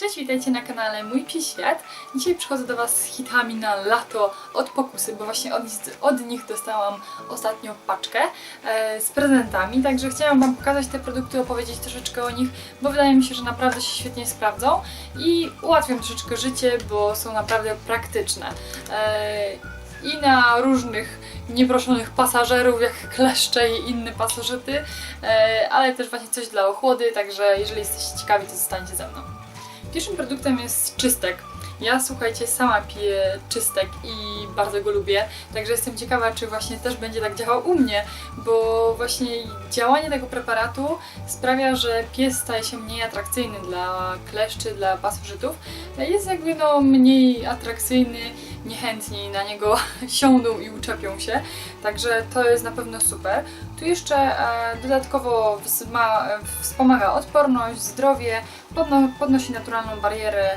Cześć, witajcie na kanale Mój Psi Świat. Dzisiaj przychodzę do Was z hitami na lato od Pokusy, bo właśnie od, od nich dostałam ostatnio paczkę e, z prezentami, także chciałam Wam pokazać te produkty, opowiedzieć troszeczkę o nich, bo wydaje mi się, że naprawdę się świetnie sprawdzą i ułatwią troszeczkę życie, bo są naprawdę praktyczne. E, I na różnych nieproszonych pasażerów, jak kleszcze i inne pasożyty, e, ale też właśnie coś dla ochłody, także jeżeli jesteście ciekawi, to zostańcie ze mną. Pierwszym produktem jest czystek. Ja słuchajcie, sama piję czystek i bardzo go lubię, także jestem ciekawa, czy właśnie też będzie tak działał u mnie, bo właśnie działanie tego preparatu sprawia, że pies staje się mniej atrakcyjny dla kleszczy, dla pasożytów. Jest jakby no mniej atrakcyjny, niechętniej na niego siądą i uczepią się, także to jest na pewno super. Tu jeszcze e, dodatkowo wspomaga odporność, zdrowie, podno, podnosi naturalną barierę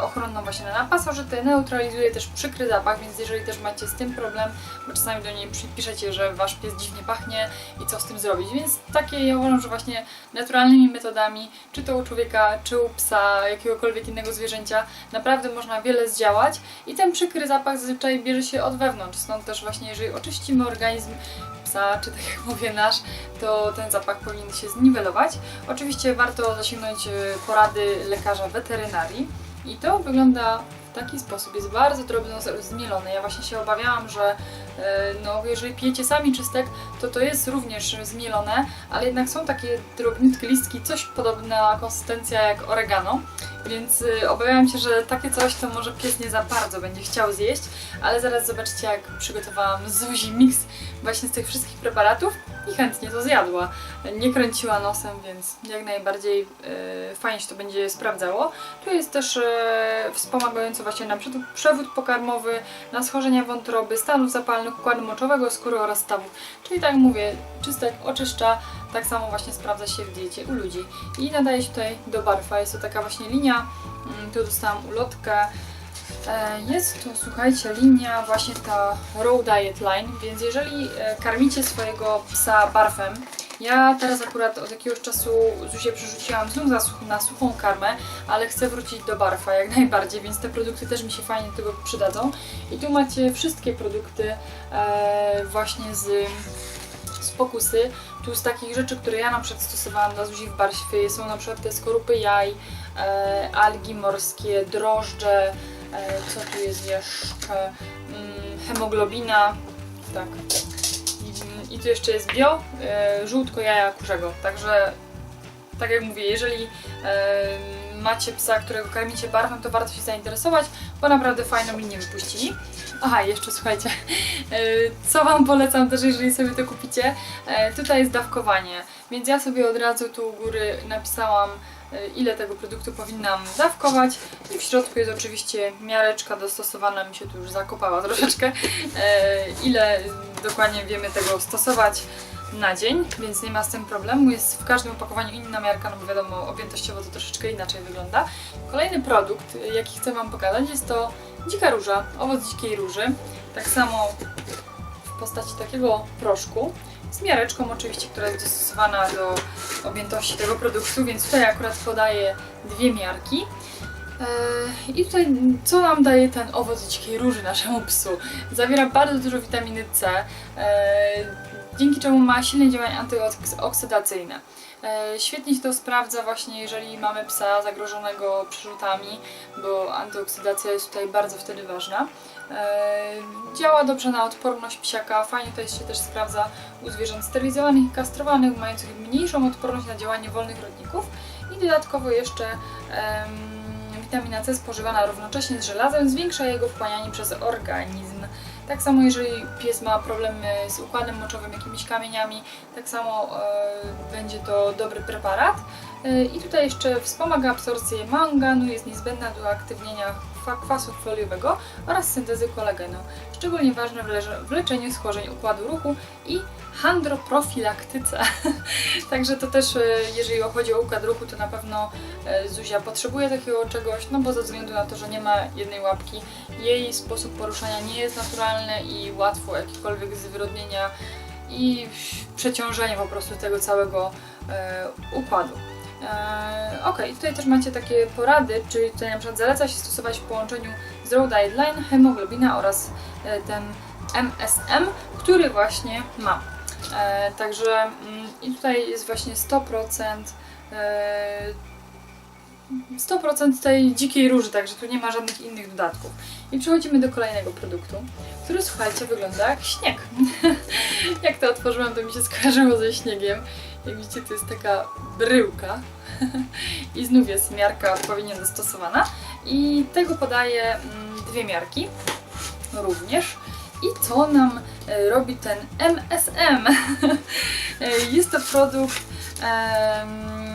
ochronną właśnie na pasożyty, neutralizuje też przykry zapach, więc jeżeli też macie z tym problem, bo czasami do niej piszecie, że wasz pies dziwnie pachnie i co z tym zrobić, więc takie ja uważam, że właśnie naturalnymi metodami, czy to u człowieka, czy u psa, jakiegokolwiek innego zwierzęcia, naprawdę można wiele zdziałać. I ten przykry zapach zazwyczaj bierze się od wewnątrz, stąd też właśnie jeżeli oczyścimy organizm psa, czy tak jak mówię nasz, to ten zapach powinien się zniwelować. Oczywiście warto zasięgnąć e, porady lekarza weterynarii i to wygląda w taki sposób, jest bardzo drobno zmielone. Ja właśnie się obawiałam, że e, no, jeżeli pijecie sami czystek, to to jest również zmielone, ale jednak są takie drobniutkie listki, coś podobna konsystencja jak oregano, więc y, obawiałam się, że takie coś to może pies nie za bardzo będzie chciał zjeść, ale zaraz zobaczycie jak przygotowałam Zuzi mix właśnie z tych wszystkich preparatów i chętnie to zjadła. Nie kręciła nosem, więc jak najbardziej e, fajnie się to będzie sprawdzało. Tu jest też e, wspomagający właśnie na przewód, pokarmowy, na schorzenia wątroby, stanów zapalnych, układu moczowego, skóry oraz stawów. Czyli tak mówię, czystek oczyszcza, tak samo właśnie sprawdza się w diecie u ludzi. I nadaje się tutaj do barfa. Jest to taka właśnie linia, mm, tu dostałam ulotkę. E, Jest to, słuchajcie, linia właśnie ta Raw Diet Line, więc jeżeli e, karmicie swojego psa barfem, ja teraz akurat od jakiegoś czasu Zuzię przerzuciłam znów na, such, na suchą karmę, ale chcę wrócić do barfa jak najbardziej, więc te produkty też mi się fajnie do tego przydadzą. I tu macie wszystkie produkty e, właśnie z, z pokusy. Tu z takich rzeczy, które ja na przykład stosowałam dla Zuzi w barfie są na przykład te skorupy jaj, algi morskie, drożdże, Co tu jest jeszcze? Mm, Hemoglobina. Tak. I, I tu jeszcze jest bio, e, żółtko jaja kurzego. Także, tak jak mówię, jeżeli e, macie psa, którego karmicie barwem, to warto się zainteresować, bo naprawdę fajną linię wypuścili. Aha, jeszcze słuchajcie, e, co Wam polecam też, jeżeli sobie to kupicie, e, tutaj jest dawkowanie, więc ja sobie od razu tu u góry napisałam, e, ile tego produktu powinnam dawkować i w środku jest oczywiście miareczka dostosowana, mi się tu już zakopała troszeczkę, e, ile dokładnie wiemy tego stosować na dzień, więc nie ma z tym problemu. Jest w każdym opakowaniu inna miarka, no bo wiadomo, objętościowo to troszeczkę inaczej wygląda. Kolejny produkt, jaki chcę Wam pokazać, jest to dzika róża, owoc dzikiej róży. Tak samo w postaci takiego proszku. Z miareczką oczywiście, która jest dostosowana do objętości tego produktu, więc tutaj akurat podaję dwie miarki. Eee, I tutaj co nam daje ten owoc dzikiej róży naszemu psu? Zawiera bardzo dużo witaminy C, eee, dzięki czemu ma silne działanie antyoksydacyjne. Eee, Świetnie się to sprawdza właśnie jeżeli mamy psa zagrożonego przerzutami, bo antyoksydacja jest tutaj bardzo wtedy ważna. Eee, Działa dobrze na odporność psiaka, fajnie to się też sprawdza u zwierząt sterylizowanych i kastrowanych, mających mniejszą odporność na działanie wolnych rodników. I dodatkowo jeszcze em, Witamina C spożywana równocześnie z żelazem zwiększa jego wchłanianie przez organizm. Tak samo jeżeli pies ma problemy z układem moczowym, jakimiś kamieniami, tak samo e, będzie to dobry preparat. E, I tutaj jeszcze wspomaga absorpcję manganu, jest niezbędna do aktywnienia kwasu foliowego oraz syntezy kolagenu. Szczególnie ważne w, leczeniu schorzeń układu ruchu i handroprofilaktyce. Także to też, e, jeżeli chodzi o układ ruchu, to na pewno e, Zuzia potrzebuje takiego czegoś, no bo ze względu na to, że nie ma jednej łapki, jej sposób poruszania nie jest naturalny i łatwo jakiekolwiek zwyrodnienia i przeciążenie po prostu tego całego e, układu. E, ok, tutaj też macie takie porady, czyli tutaj na przykład zaleca się stosować w połączeniu z Road hemoglobina oraz e, ten MSM, który właśnie mam. E, także mm, i tutaj jest właśnie 100% e, 100% tej dzikiej róży, także tu nie ma żadnych innych dodatków. I przechodzimy do kolejnego produktu, który słuchajcie, wygląda jak śnieg. jak to otworzyłam, to mi się skojarzyło ze śniegiem. Jak widzicie, to jest taka bryłka. I znów jest miarka odpowiednio dostosowana. I tego podaję mm, dwie miarki również. I co nam e, robi ten MSM? E, jest to produkt, em,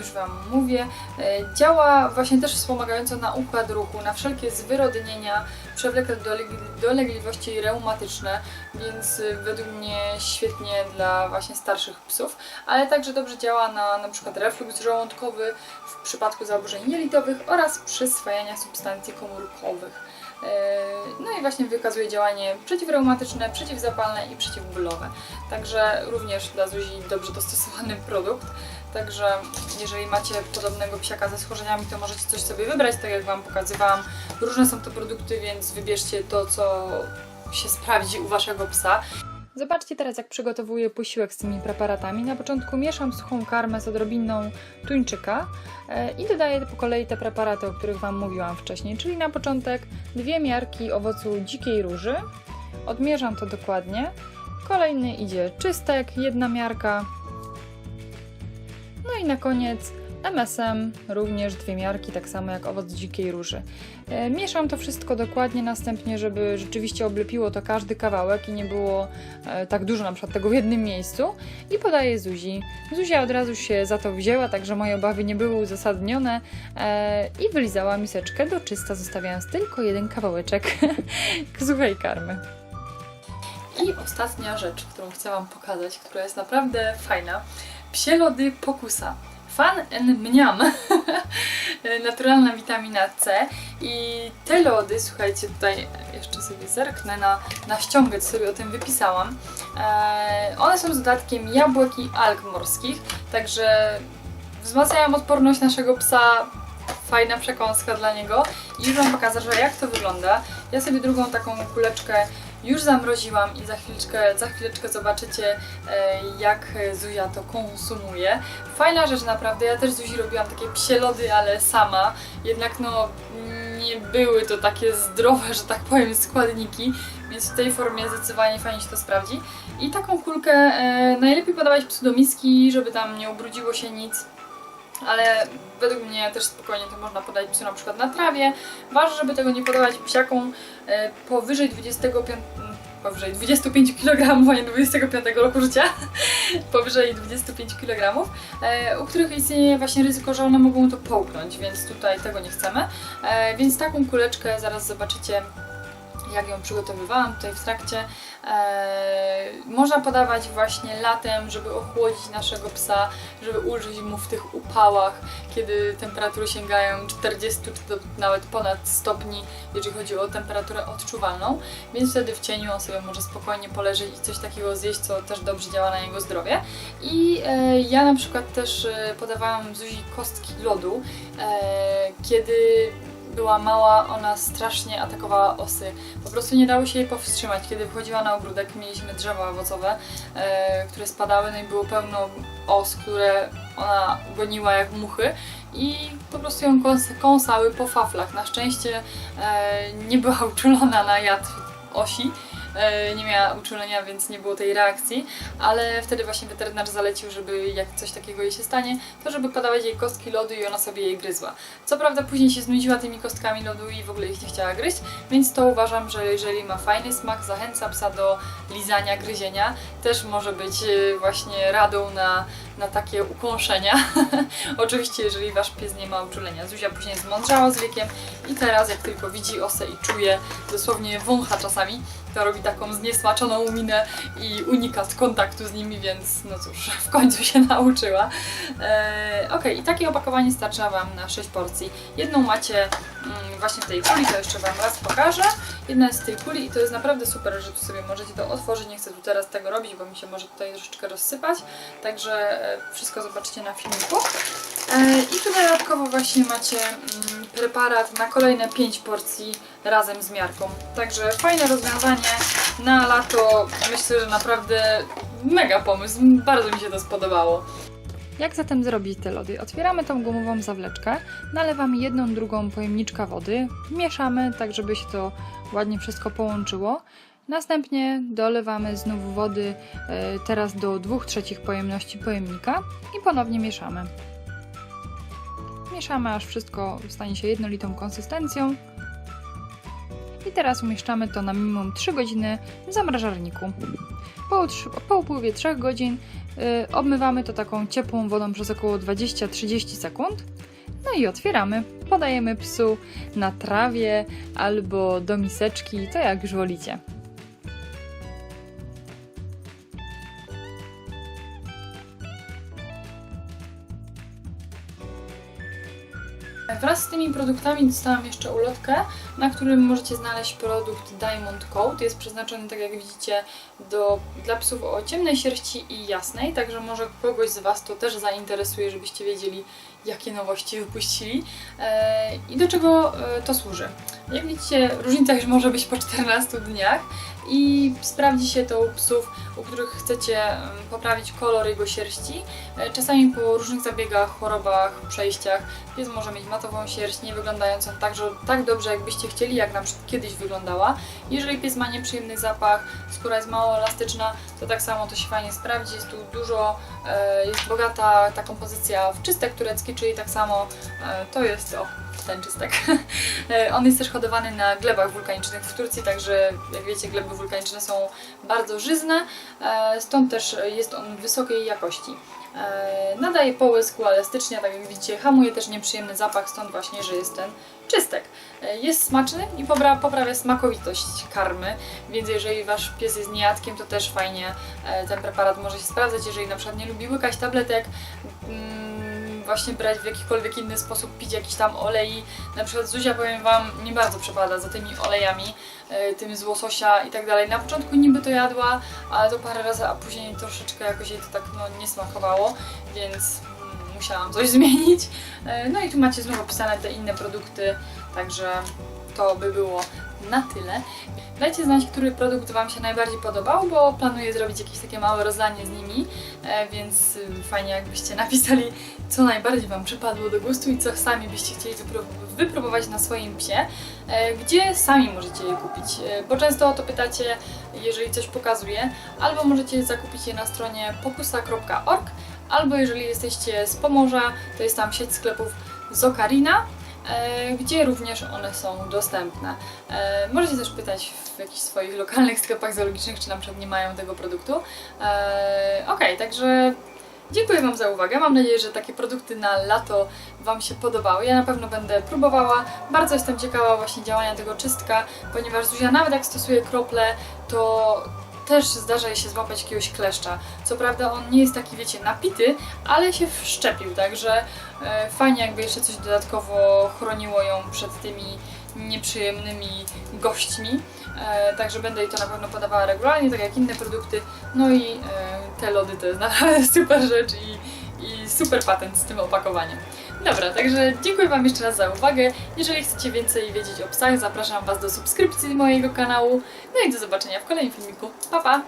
już Wam mówię, e, działa właśnie też wspomagająco na układ ruchu, na wszelkie zwyrodnienia, przewlekle doleg- dolegliwości reumatyczne, więc e, według mnie świetnie dla właśnie starszych psów, ale także dobrze działa na przykład reflux żołądkowy w przypadku zaburzeń jelitowych oraz przyswajania substancji komórkowych. E, No i właśnie wykazuje działanie przeciwreumatyczne, przeciwzapalne i przeciwbólowe. Także również dla Zuzi dobrze dostosowany produkt. Także jeżeli macie podobnego psiaka ze schorzeniami, to możecie coś sobie wybrać, tak jak Wam pokazywałam. Różne są to produkty, więc wybierzcie to, co się sprawdzi u Waszego psa. Zobaczcie teraz, jak przygotowuję posiłek z tymi preparatami. Na początku mieszam suchą karmę z odrobiną tuńczyka e, i dodaję po kolei te preparaty, o których Wam mówiłam wcześniej. Czyli na początek dwie miarki owocu dzikiej róży. Odmierzam to dokładnie. Kolejny idzie czystek, jedna miarka. No i na koniec MSM, również dwie miarki, tak samo jak owoc dzikiej róży. E, Mieszam to wszystko dokładnie następnie, żeby rzeczywiście oblepiło to każdy kawałek i nie było e, tak dużo na przykład tego w jednym miejscu i podaję Zuzi. Zuzia od razu się za to wzięła, także moje obawy nie były uzasadnione e, i wylizała miseczkę do czysta, zostawiając tylko jeden kawałeczek suchej karmy. I ostatnia rzecz, którą chcę Wam pokazać, która jest naprawdę fajna. Psie lody Pokusa. Fan en mniam. Naturalna witamina C. I te lody, słuchajcie, tutaj jeszcze sobie zerknę na, na ściągę, co sobie o tym wypisałam. E, one są z dodatkiem jabłek i alg morskich, także wzmacniają odporność naszego psa. Fajna przekąska dla niego. I już Wam pokażę, jak to wygląda. Ja sobie drugą taką kuleczkę już zamroziłam i za chwileczkę, za chwileczkę zobaczycie, e, jak Zuzia to konsumuje. Fajna rzecz naprawdę, ja też Zuzi robiłam takie psie lody, ale sama, jednak no nie były to takie zdrowe, że tak powiem, składniki, więc w tej formie zdecydowanie fajnie się to sprawdzi. I taką kulkę e, najlepiej podawać psu do miski, żeby tam nie ubrudziło się nic. Ale według mnie też spokojnie to można podać psu na przykład na trawie. Ważne, żeby tego nie podawać psiakom e, powyżej 25 powyżej 25 kg, a nie 25 roku życia, powyżej 25 kg, e, u których istnieje właśnie ryzyko, że one mogą to połknąć, więc tutaj tego nie chcemy. E, więc taką kuleczkę zaraz zobaczycie, jak ją przygotowywałam tutaj w trakcie. E, można podawać właśnie latem, żeby ochłodzić naszego psa, żeby ulżyć mu w tych upałach, kiedy temperatury sięgają 40 czy nawet ponad stopni, jeżeli chodzi o temperaturę odczuwalną, więc wtedy w cieniu on sobie może spokojnie poleżeć i coś takiego zjeść, co też dobrze działa na jego zdrowie. I e, ja na przykład też e, podawałam Zuzi kostki lodu, kiedy była mała, ona strasznie atakowała osy. Po prostu nie dało się jej powstrzymać. Kiedy wchodziła na ogródek, mieliśmy drzewa owocowe, e, które spadały, no i było pełno os, które ona goniła jak muchy i po prostu ją kąs- kąsały po faflach. Na szczęście e, nie była uczulona na jad osi, nie miała uczulenia, więc nie było tej reakcji, ale wtedy właśnie weterynarz zalecił, żeby jak coś takiego jej się stanie, to żeby podawać jej kostki lodu i ona sobie je gryzła. Co prawda później się znudziła tymi kostkami lodu i w ogóle ich nie chciała gryźć, więc to uważam, że jeżeli ma fajny smak, zachęca psa do lizania, gryzienia, też może być e, właśnie radą na, na takie ukąszenia. Oczywiście, jeżeli wasz pies nie ma uczulenia. Zuzia później zmądrzała z wiekiem i teraz jak tylko widzi osę i czuje, dosłownie wącha czasami, to robi taką zniesmaczoną minę i unika kontaktu z nimi, więc no cóż, w końcu się nauczyła. E, ok, i takie opakowanie starcza Wam na 6 porcji. Jedną macie właśnie w tej kuli, to jeszcze Wam raz pokażę. Jedna jest z tej kuli i to jest naprawdę super, że tu sobie możecie to otworzyć. Nie chcę tu teraz tego robić, bo mi się może tutaj troszeczkę rozsypać. Także e, wszystko zobaczycie na filmiku. E, I tutaj dodatkowo właśnie macie mm, preparat na kolejne 5 porcji razem z miarką. Także fajne rozwiązanie na lato. Myślę, że naprawdę mega pomysł. Bardzo mi się to spodobało. Jak zatem zrobić te lody? Otwieramy tą gumową zawleczkę, nalewamy jedną, drugą pojemniczka wody, mieszamy tak, żeby się to ładnie wszystko połączyło. Następnie dolewamy znów wody e, teraz do 2 trzecich pojemności pojemnika i ponownie mieszamy. Mieszamy aż wszystko stanie się jednolitą konsystencją. I teraz umieszczamy to na minimum 3 godziny w zamrażarniku. Po, po upływie 3 godzin obmywamy to taką ciepłą wodą przez około 20-30 sekund. No i otwieramy. Podajemy psu na trawie albo do miseczki, to jak już wolicie. Wraz z tymi produktami dostałam jeszcze ulotkę, na którym możecie znaleźć produkt Diamond Coat. Jest przeznaczony, tak jak widzicie, do, dla psów o ciemnej sierści i jasnej, także może kogoś z Was to też zainteresuje, żebyście wiedzieli, jakie nowości wypuścili e, i do czego e, to służy. Jak widzicie, różnica już może być po 14 dniach i sprawdzi się to u psów, u których chcecie poprawić kolor jego sierści. E, Czasami po różnych zabiegach, chorobach, przejściach pies może mieć matową sierść, nie wyglądającą tak, że, tak dobrze, jakbyście chcieli, jak na przykład kiedyś wyglądała. Jeżeli pies ma nieprzyjemny zapach, skóra jest mało elastyczna, to tak samo to się fajnie sprawdzi. Jest tu dużo, e, jest bogata ta kompozycja w czystek turecki, czyli tak samo e, to jest, o, ten czystek. On jest też hodowany na glebach wulkanicznych w Turcji, także jak wiecie, gleby wulkaniczne są bardzo żyzne, e, stąd też jest on wysokiej jakości. E, Nadaje połysk, elastycznie, tak jak widzicie, hamuje też nieprzyjemny zapach, stąd właśnie, że jest ten czystek. E, Jest smaczny i popra- poprawia smakowitość karmy, więc jeżeli wasz pies jest niejadkiem, to też fajnie ten preparat może się sprawdzać. Jeżeli na przykład nie lubi łykać tabletek, właśnie brać w jakikolwiek inny sposób, pić jakiś tam olej. Na przykład Zuzia, powiem Wam, nie bardzo przepada za tymi olejami, e, tym z łososia i tak dalej. Na początku niby to jadła, ale to parę razy, a później troszeczkę jakoś jej to tak no, nie smakowało, więc mm, musiałam coś zmienić. E, No i tu macie znów opisane te inne produkty, także to by było na tyle. Dajcie znać, który produkt Wam się najbardziej podobał, bo planuję zrobić jakieś takie małe rozdanie z nimi, e, więc fajnie jakbyście napisali, co najbardziej Wam przypadło do gustu i co sami byście chcieli wypró- wypróbować na swoim psie, e, gdzie sami możecie je kupić, e, bo często o to pytacie, jeżeli coś pokazuję, albo możecie zakupić je na stronie pokusa.org, albo jeżeli jesteście z Pomorza, to jest tam sieć sklepów Zokarina, gdzie również one są dostępne. E, Możecie też pytać w jakichś swoich lokalnych sklepach zoologicznych, czy na przykład nie mają tego produktu. E, Okej, także dziękuję Wam za uwagę. Mam nadzieję, że takie produkty na lato Wam się podobały. Ja na pewno będę próbowała. Bardzo jestem ciekawa właśnie działania tego czystka, ponieważ Zuzia nawet jak stosuje krople, to też zdarza się złapać jakiegoś kleszcza. Co prawda on nie jest taki, wiecie, napity, ale się wszczepił, także e, fajnie jakby jeszcze coś dodatkowo chroniło ją przed tymi nieprzyjemnymi gośćmi. E, także będę jej to na pewno podawała regularnie, tak jak inne produkty. No i e, te lody to jest naprawdę super rzecz i, i super patent z tym opakowaniem. Dobra, także dziękuję Wam jeszcze raz za uwagę. Jeżeli chcecie więcej wiedzieć o psach, zapraszam Was do subskrypcji mojego kanału. No i do zobaczenia w kolejnym filmiku. Pa, pa!